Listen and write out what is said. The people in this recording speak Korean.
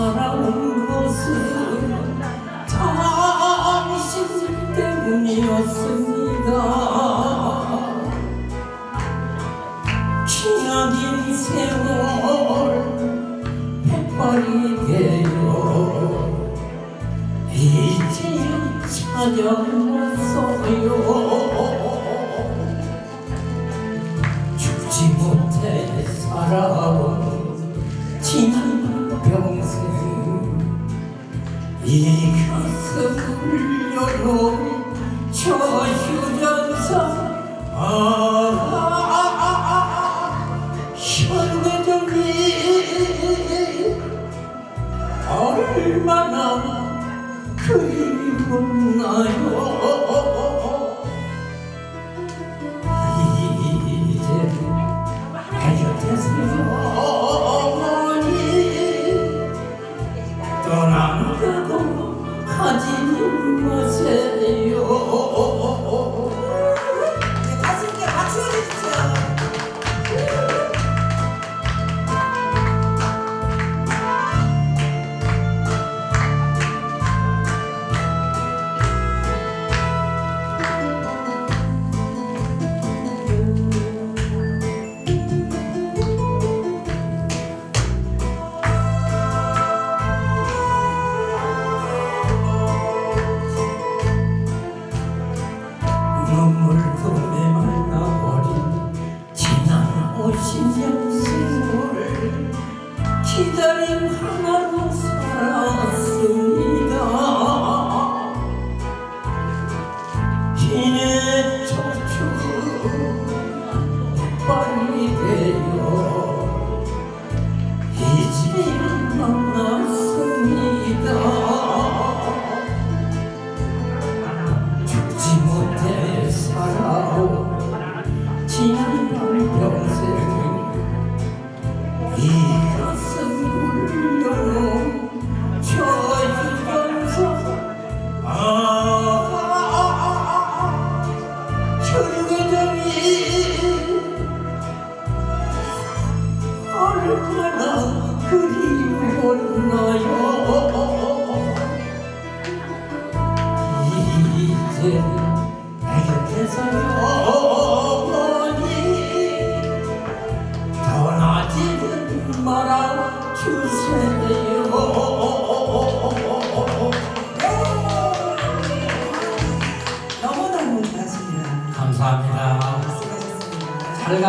살아온 것은 당신 때문이었습니다. 찾아왔어요 죽지 못해 살아온 이 가슴을 열어 저 휴전선 아, 아, 아, 아, 아, 현대적이 얼마나 그리웠나요 기다림 하나로 살았습니다. 힘의 이제 내 곁에서요. 어머니 떠나지는 말아 주세요